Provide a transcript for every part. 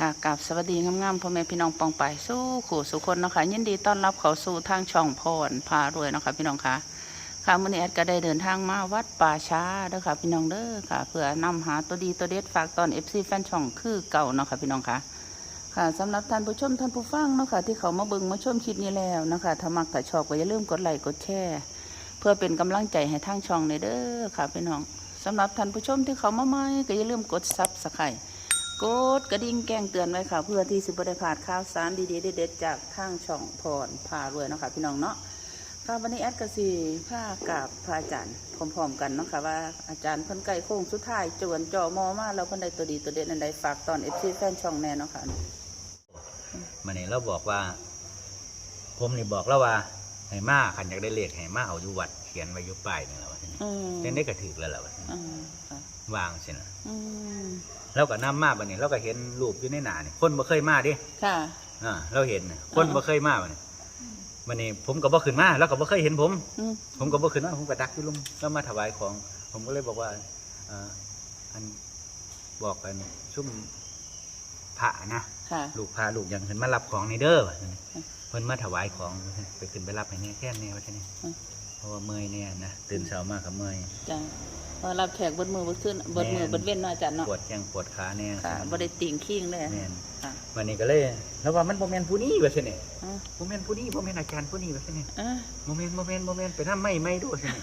ค่ะกับสวัสดีงามๆพ่อแม่พี่น้องปองไปสู้ขู่สุคนเนาะคะยินดีต้อนรับเขาสู่ทางช่องพรพารวยเนาะคะพี่น้องค่ะค่ะมื่อนี้แอดก็ได้เดินทางมาวัดป่าช้าเด้อค่ะพี่น้องเด้อค่ะเพื่อนำหาตัวดีตัวเด็ดฝากตอนเอฟซีแฟนช่องคือเก่าเนาะค่ะพี่น้องค่ะค่ะสำหรับท่านผู้ชมท่านผู้ฟังเนาะค่ะที่เขามาเบิ่งมาชมคลิปนี้แล้วนะคะถ้ามักถ้าชอบก็อย่าลืมกดไลค์กดแชร์เพื่อเป็นกำลังใจให้ทางช่องในเด้อค่ะพี่น้องสำหรับท่านผู้ชมที่เขามาใหม่ก็อย่าลืมกดซับสไคร กดกระดิ่งแจ้งเตือนไว้ค่ะ เพื่อที่สิบได้พลาดข่าวสารดีๆเด็ดๆจากทางช่องพรพารวยเนาะค่ะพี่น้องเนาะค่ะวันนี้แอดกสีผ้ากับพระอาจารย์พร้อมๆกันเนาะค่ะว่าอาจารย์เพิ่นไก่โค้งสุดท้ายจวนจ่อมอมาแล้วเพิ่นได้ตัวดีตัวเด็ดอันใดฝากตอนเอฟซีแฟนช่องแน่เนาะค่ะมันนี่เราบอกว่า ผมนี่บอกแล้วว่า ให้มาขันอยากได้เลขให้มาเอาอยู่วัด เขียนไว้อยู่ป้ายนี่แหละว่าอืมเล่นได้กระถือแล้วล่ะว่าอืมค่ะวางสินะอืมเราก็นํมาบัดนี้เราก็เห็นรูปอยู่ในหน้านี่คนบ่เคยมาเดิค่ะ อ่าเราเห็นน่ะคนอ่าบ่เคยมาบัดนี้บัดนี้ผมก็บ่ขึ้นมาแล้วก็บ่เคยเห็นผม อืมผมก็บ่ขึ้นมาผมก็ดักอยู่ลุมแล้วมาถวายของ ผมก็เลยบอกว่าอ่าอันบอกกันชุ่มพระนะ ค่ะ ลูกพาลูกยังขึ้นมารับของในเด้อว่าซั่นอืม เพิ่นมาถวายของว่าซั่นไปขึ้นไปรับให้แน่แค่แน่ว่าซั่นนี่อืมเพราะว่าเมื่อยเนี่ยนะตื่นเช้ามากกับเมื่อยจ้ะพอรับแขกเบดมือเบดขึ้นเบดมือเบดเว้นเนาะอาจารย์เนาะปวดแข้งปวดขาเนี่ยค่ะบ่ได้ติ่งขิงเลยแม่นค่ะวันนี้ก็เลยแล้วว่ามันบ่แม่นผู้นี้ว่าซั่นนี่อะบ่แม่นผู้นี้บ่แม่นอาจารย์ผู้นี้ว่าซั่นนี่อะบ่แม่นบ่แม่นบ่แม่นไปนำไม่ไม่ดูซั่นนี่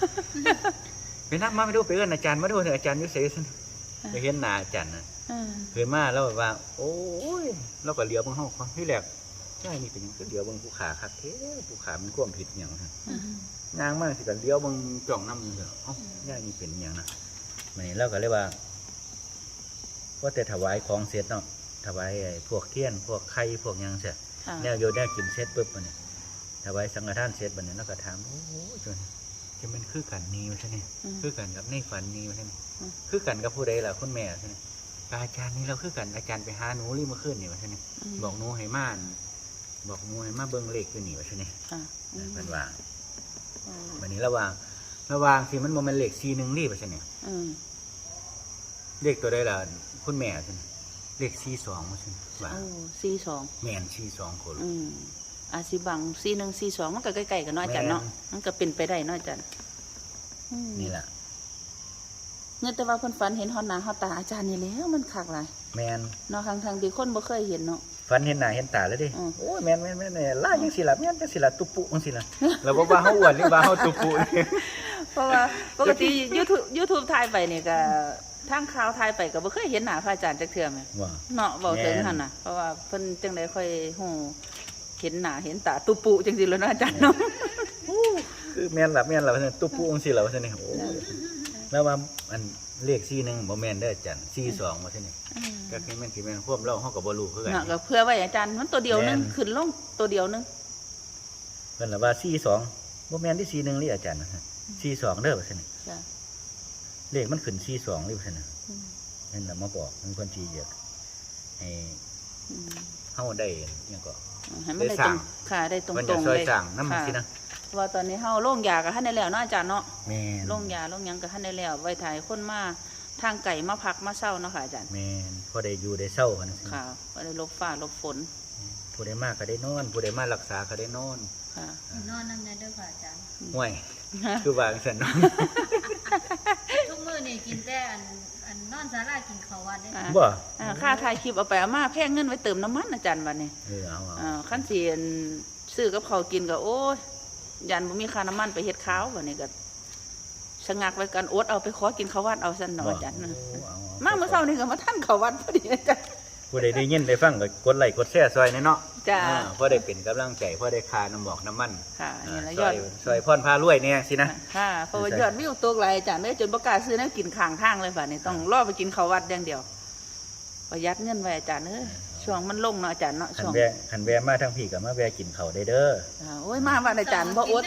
ไปนำมาไม่ดูไปเอิ้นอาจารย์มาดูเถอะอาจารย์อยู่ไสซั่นไปเห็นหน้าอาจารย์น่ะอะเคยมาแล้วแบบว่า โอ้ยเราก็เลี้ยวเบิ่งเฮาความที่แรก ใช่นี่เป็นหยังก็เลี้ยวเบิ่งผู้ขาคักเท่ผู้ขามันความผิดหยังซั่นอืมย่างมากสิกันเลี้ยวเบางจ่องน้ำมือเถอะเอ้าย่างนี่เป็นอหย่างนะมันนี้เราก็เลยว่าว่าแต่ถวายของเสร็จเนาะถวายไอ้พวกเทียนพวกไข่พวกหยังเสร็จค่ะแนวโยนแนวกินเสร็จปุ๊บมันนี่ถวายสังฆทานเสร็จมันนี่เราก็ถามโอ้โหจนจะเป็นคือกันนี้วะใช่ไหมอืมคือกันกับในฝันนี้วะใช่ไหมอืมคือกันกับผู้ใดล่ะคุณแม่ใช่ไหมอาจารย์นี่เราคือกันอาจารย์ไปหาหนูรีบมาขึ้นนี่วะใช่ไหมอืมบอกหนูให้มาอั่น บอกหนูให้มาเบิ้งเลขคือนี่วะใช่ไหมค่ะอืมเป็นว่าอืมวันนี้ระหว่างระหว่างที่มันโมเมนเลขซีหนึ่งรีบไปใช่ไหมอืมเลขตัวใดล่ะคุณแม่ใช่ไหมเลขซีสองมาใช่ไหมว่าโอ้สี่สองแม่นซีสองคนอืมอาสิบังสี่หนึ่งสี่สองมันก็ใกล้ๆกันเนาะอาจารย์เนาะแม่นมันก็เป็นไปได้เนาะอาจารย์อืม นี่แหละ เนื่องแต่ว่าเพิ่นฝันเห็นฮอดหน้าฮอดตาอาจารย์นี่แหล้วมันคักหลายแมนเนาะทางทางๆที่คนบ่เคยเห็นเนาะฟันเห็นหน้าเห็นตาแล้วดิอืม โอ้ยแมนแมนแมนแม่นล่ายังสิละแมนจังสิละตุปุจังสิละเราบอกว่าเขาอ้วนหรือว่าเขาตุปุเพราะว่าปกติ YouTube YouTube ถ่ายไปนี่ก็ทางข่าวถ่ายไปก็บ่เคยเห็นหน้าพระอาจารย์จักเทื่อแม่ว่า เนาะเว้าถึงแม่น หั่นน่ะเพราะว่าเพิ่นจังได๋ค่อยฮู้เห็นหน้าเห็นตาตุปุจังซี่แหล้วเนาะอาจารย์เนาะ คือแมนละแมนละว่าซั่นตุปุจังสิละว่าซั่นนี่โอ้ย แล้วว่าอันเลขซีหนึ่งบ่แมนได้ออาจารย์ซีสองว่าซั่นนี่ก็คือแม่นสิแม่นพวกเราเขาก็บ่รู้คือกันเนาะก็เพื่อไว้อาจารย์มันตัวเดียวนึงแม่นขึ้นลงตัวเดียวนึงเพิ่นละว่าซีสองบ่แมนที่ซีหนึ่งนี่อาจารย์นะซีสองเด้อว่าซั่นนี่จ้ะเลขมันขึ้นซีสองนี่ว่าซั่นน่ะอืมนั่นแหละมาบอกมันคนที่อยากให้อืมเฮาได้อิหยังก็ให้มันได้ได้ตสั่รงงค่ะได้ตรงมันตจะรงซอยเลยสั่งน้ำมันค่ะสินะ เพราะว่าตอนนี้เฮาโรงยากับท่านได้แล้วเนาะอาจารย์เนาะแม่นโรงยาโรงหยังกับท่านได้แล้วไว้ถ่ายคนมาทางไก่มาพักมาเศร้าเนาะค่ะอาจารย์แม่นพอได้อยู่ได้เศร้ากันสิค่ะก็ได้หลบฟ้าหลบฝนผู้ใดมากก็ได้นอน ผู้ใดมารักษาก็ได้นอนค่ะนอนน้ำในเด้อค่ะอาจารย์ ห่วยคือว่าจังซั่นเนาะทุกมื้อนี่กินแต่อันอันนอนศาลากินข้าววัดเด้ออ่าบ่อ่าค่าถ่ายคลิปเอาไปเอามาแพงเงินไว้เติมน้ำมันอาจารย์วันนี้เออเอาเอาอ่าขั้นเสียนซื้อกับเขาวกินก็โอ้ย ยันบ่มีค่าน้ำมันไปเฮ็ดข้าววันนี้ก็ชะงักไว้กันอดเอาไปขอกินข้าววัดเอาซั่นเนาะอาจารย์โนะเอามาเมื่อเช้านี่ก็มาท่านข้าววัดพอดีอาจารย์ผู้ใดได้ยินได้ฟังก็กดไลค์กดแชร์ซอยแน่เนาะจ้าอ่าพอได้เป็นกำลังใจพอได้คาน้ำหมอกน้ำมันค่ะนี่ละซยออดยซอยพรพารวยเนี่ยสินะค่ะเพราะว่ายอดวิวตกหลายอาจารย์ได้จนประกล้าศซื้อแน้กินข้างทางเลยป่ะนี่ต้องรอไปกินข้าววัดอย่างเดียวประหยัดเงินไว้อาจารย์เอ้ย ช่วงมันลงเนาะอาจารย์เนาะขันช่วงแวะขันแวะมาทั้งพี่กับมาแวะกินเขาวได้เด้อ อ่าโอ้ยมาวัดอาจารย์บ่อด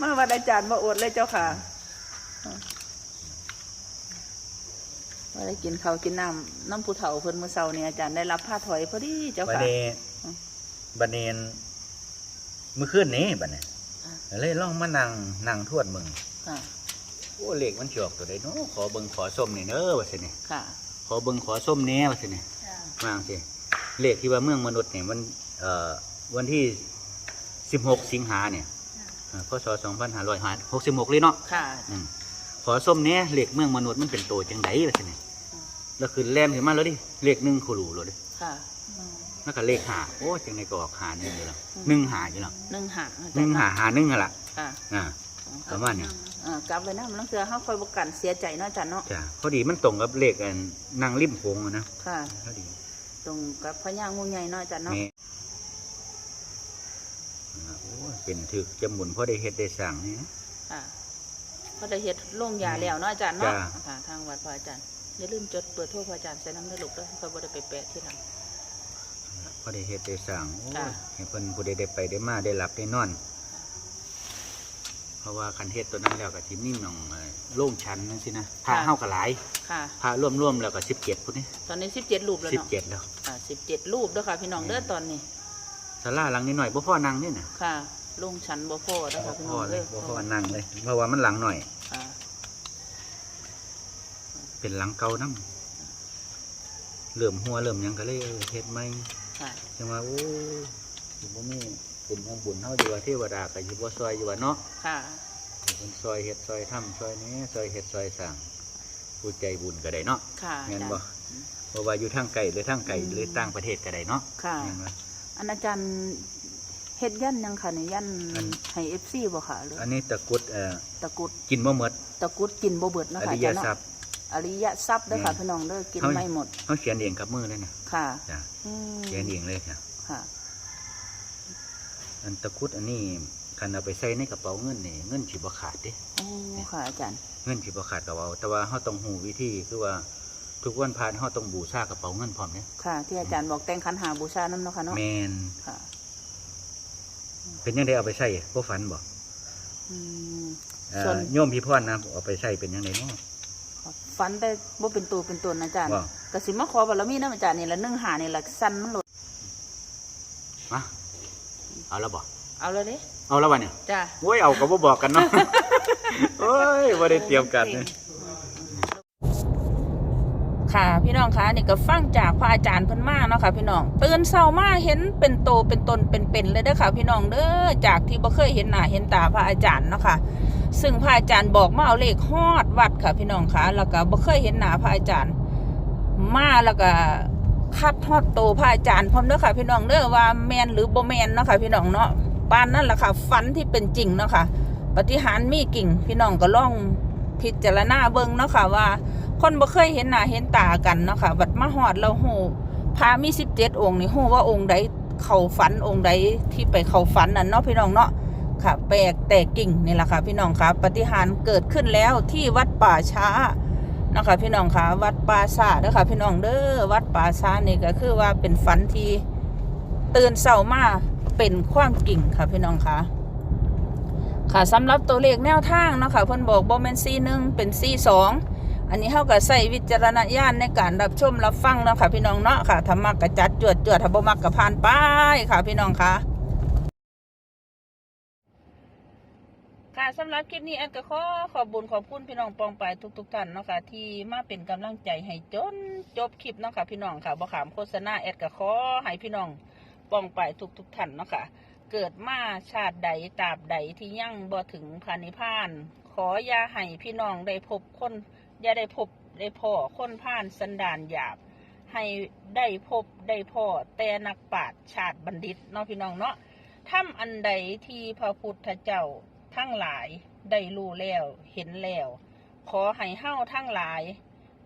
มาวัดอาจารย์บ่อดเลยเจ้าค่ะว่าได้กินข้าวกินน้ำน้ำผู้เฒ่าเพิ่นมื้อเช้านี่อาจารย์ได้รับผ้าถอยพอดีเจ้าบันค่ะ เนอืมบันเนนเมื่อคืนนี้บันเนอ่า เลยล่องมานั่งนั่งทวดมึงค่ะ โอ้เลขมันจอกตัวใดเนาะขอเบิ่งขอส้มนี่เด้อว่าสิเนี่ยค่ะ ขอเบิ่งขอส้มแหน่ว่าสิเนี่ยจ้ะ วางสิเลขที่ว่าเมืองมนุษย์เนี่ยมันเอ่อวันที่16สิงหาเนี่ยอ่าพศ2566เลยเนาะค่ะอืมขอส้มเนี้ยเลขเมืองมนุษย์มันเป็นโตจังไดล่ะสิเนี่ยแล้วคือแล่นขึ้นมาแล้วดิเลขหนึ่งคูรูเลยดิค่ะแล้วก็เลขหาโอ้จังไดก็ออกหาหนึ่งอยู่แล้วหนึ่งหาอยู่แล้วหนึ่งหาหนึ่งหาหาหนึ่งอะล่ะค่ะอ่าประมาณนี้เออกลับไปนะมันต้องเสือเขาคอยประกันเสียใจเนาะอาจารย์เนาะจ้ะพอดีมันตรงกับเลขอันนางริมโขงอะนะค่ะพอดี ตรงกับพญางูใหญ่เนาะอาจารย์เนาะแม่อ่าโอ้ยเป็นถึกจะหมุนเพราะได้เฮ็ดได้สั่งนี่นะ ค่ะก็ได้เฮ็ดโรงยาแล้วเนาะอาจารย์เนาะจ้ะ ค่ะทางวัดพระอาจารย์อย่าลืมจดเปิดโทรพระอาจารย์ใส่น้ำได้ลูกเด้อเขาบ่ได้ไปแปะที่หลังพอได้เฮ็ดได้สั่งโอ้ยค่ะ ให้เพิ่นผู้ใดได้ไปได้มาได้หลับได้นอน เพราะว่าคันเฮ็ดตัวนั้นแล้วก็สิมีหนองเอ่อโล่งชันนั่นสินะพระเฮาก็หลายค่ะพระร่วมๆแล้วก็17พุ่นนี่ตอนนี้สิบเจ็ดรูปแล้วเนาะ17แล้วอ่าสิบเจ็ดรูปเด้อค่ะ พี่น้องเด้อตอนนี้ศาลาหลังนี้หน่อยบ่พอนั่งนี่น่ะค่ะลงชั้นบ่พอเด้อบ่ค่ะพี่พน้อองเลเด้ยอบ่พอนั่งเลย เพราะว่ามันหลังหน่อย ค่ะ เป็นหลังเก่านํเริ่มหัวเริ่มหยังก็เลยเออเฮ็ดใหม่ค่ะ จังว่าโอ้ยสิบ่มี เป็นของบุญเฮาอยู่ว่าเทวดาก็สิบ่ซอยอยู่ว่าเนาะค่ะเพิ่นซอยเฮ็ดซอยทำซอยนี้ซอยเฮ็ดซอยสร้างผู้ใจบุญก็ได้เนาะค่ะแม่นอาบ่จารย์เพราะว่าอยู่ทางไกลหรือทางไกลหรือต่างประเทศก็ได้เนาะค่ะ แม่นบ่ อันอาจารย์เฮ็ดยันยังค่ะเนี่ยยันอัน ให้ FC บ่ค่ะหรืออันนี้ตะกรุดเอ่อตะกรุดกินบ่หมดตะกรุดกินบ่เบิดเนาะอค่ะริอายจารย์ทรัเนาะพย์ อริยทรัพย์เด้อค่ะแม่นพี่น้องเด้อกินเฮ้ย ไม่หมดเฮาเขียนเองกับมือเลยนะค่ะ จ้ะอืมเขียนเองเลยค่ะค่ะ อันตะกรุดอันนี้คันเอาไปใส่ในกระเป๋าเงินนี่เงินสิบ่ขาดเด้โอ้ค่ะอาจารย์ เงินสิบ่ขาดกระเป๋าแต่ว่าเฮาต้องฮู้วิธีคือว่าทุกวันพานเฮาต้องบูชากระเป๋าเงินพร้อมเด้ค่ะ ที่อาจารย์บอกแต่งขันหาบูชานำเนาะค่ะเนาะแม่นค่ะ เป็นยังไงเอาไปใส่บ่ฝันบ่อืมเอ่อส่วนโยมพี่พรนะเอาไปใส่เป็นยังไงเนาะฝันแต่บ่เป็นตัวเป็นตนอาจารย์ว่าก็สิมาขอบารมีนำอาจารย์นี่ละนึ่งหานี่ละสั้นมันโลดมา เอาแล้วบ่เอาเลยเด้เอาแล้ววะเนี่ยจ้าโอ้ยเอาก็บ่บอกกันเนาะโอ้ยบ่ได้เตรียมกันเลยค่ะ พี่น้องคะนี่ก็ฟังจากพระอาจารย์เพิ่นมาเนาะค่ะ พี่น้องตื่นเช้ามาเห็นเป็นโตเป็นตนเป็นๆเลยเด้อค่ะ พี่น้องเด้อจากที่บ่เคยเห็นหน้าเห็นตาพระอาจารย์เนาะค่ะ ซึ่งพระอาจารย์บอกมาเอาเลขฮอดวัดค่ะ พี่น้องคะแล้วก็บ่เคยเห็นหน้าพระอาจารย์ มาแล้วก็ คัดฮอดโตพระอาจารย์พร้อมเด้อค่ะ พี่น้องเด้อว่าแมนหรือบ่แมนเนาะค่ะพี่น้องเนาะปานนั่นแหละค่ะฝันที่เป็นจริงเนาะค่ะปฏิหารมีกิ่ง พี่น้องก็ลองพิจารณาเบิ่งเนาะค่ะว่า คนบ่เคยเห็นหน้าเห็นตากันเนาะค่ะบัดมาฮอดแล้วฮู้พระมี17องค์นี่ฮู้ว่าองค์ใดเข้าฝันองค์ใดที่ไปเข้าฝันนั่นเนาะพี่น้องเนาะค่ะแปลกแต่กิ่งนี่แหละค่ะพี่น้องค่ะปฏิหารเกิดขึ้นแล้วที่วัดป่าช้า นะคะพี่น้องค่ะวัดป่าซาเด้อค่ะพี่น้องเด้อวัดป่าช้านี่ก็คือว่าเป็นฝันที่ตื่นเช้ามาเป็นความจริงค่ะพี่น้องค่ะค่ะสำหรับตัวเลขแนวทางนะคะเพิ่นบอกบ่แม่น41เป็น42อันนี้เฮาก็ใส่วิจารณญาณในการรับชมรับฟังนะคะพี่น้องเนาะค่ะถ้ามักก็จัดจวดจวดถ้าบ่มักก็ผ่านไปค่ะพี่น้องค่ะ ค่ะสำหรับคลิปนี้แอดก็ขอขอบบุญขอบคุณพี่น้องปองไปทุกๆท่านเนาะค่ะที่มาเป็นกำลังใจให้จนจบคลิปเนาะค่ะพี่น้องค่ะบ่ขามโฆษณาแอดก็ขอให้พี่น้องปองไปทุกๆท่านเนาะค่ะเกิดมาชาติใดตราบใดที่ยั่งบ่ถึงพานิพาน ขออย่าให้พี่น้องได้พบคนอย่าได้พบได้พ่อคนผ่านสันดานหยาบ ให้ได้พบได้พ่อแต่นักปราชญ์ชาติบัณฑิตเนาะพี่น้องเนาะทำอันใดที่พระพุทธเจ้า ทั้งหลายได้รู้แล้วเห็นแล้ว ขอให้เฮ้าทั้งหลาย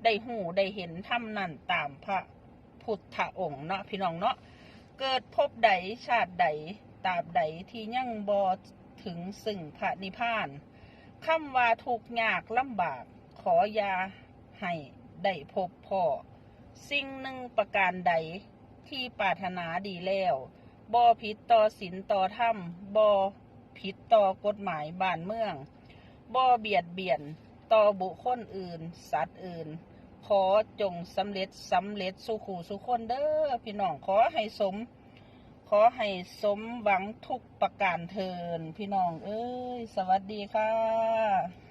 ได้หูได้เห็นทำนั่นตามพระพุทธองค์เนาะพี่น้องเนาะเกิดพบใดชาติใดตราบใดที่ยังบอถึงซึ่งพระนิพพานคำว่าทุกยากลำบาก ขอยาให้ได้พบพ่อ สิ่งหนึ่งประการใดที่ปรารถนาดีแล้วบอผิดต่อศีลต่อธรรมบอ ผิดต่อกฎหมายบ้านเมืองบอเบียดเบียนต่อบุคคลอื่น สัตว์อื่น ขอจงสำเร็จสำเร็จสุขูสุคนเด้อพี่น้องขอให้สม ขอให้สมหวังทุกประการเทินพี่น้อง เอ้ย สวัสดีค่ะ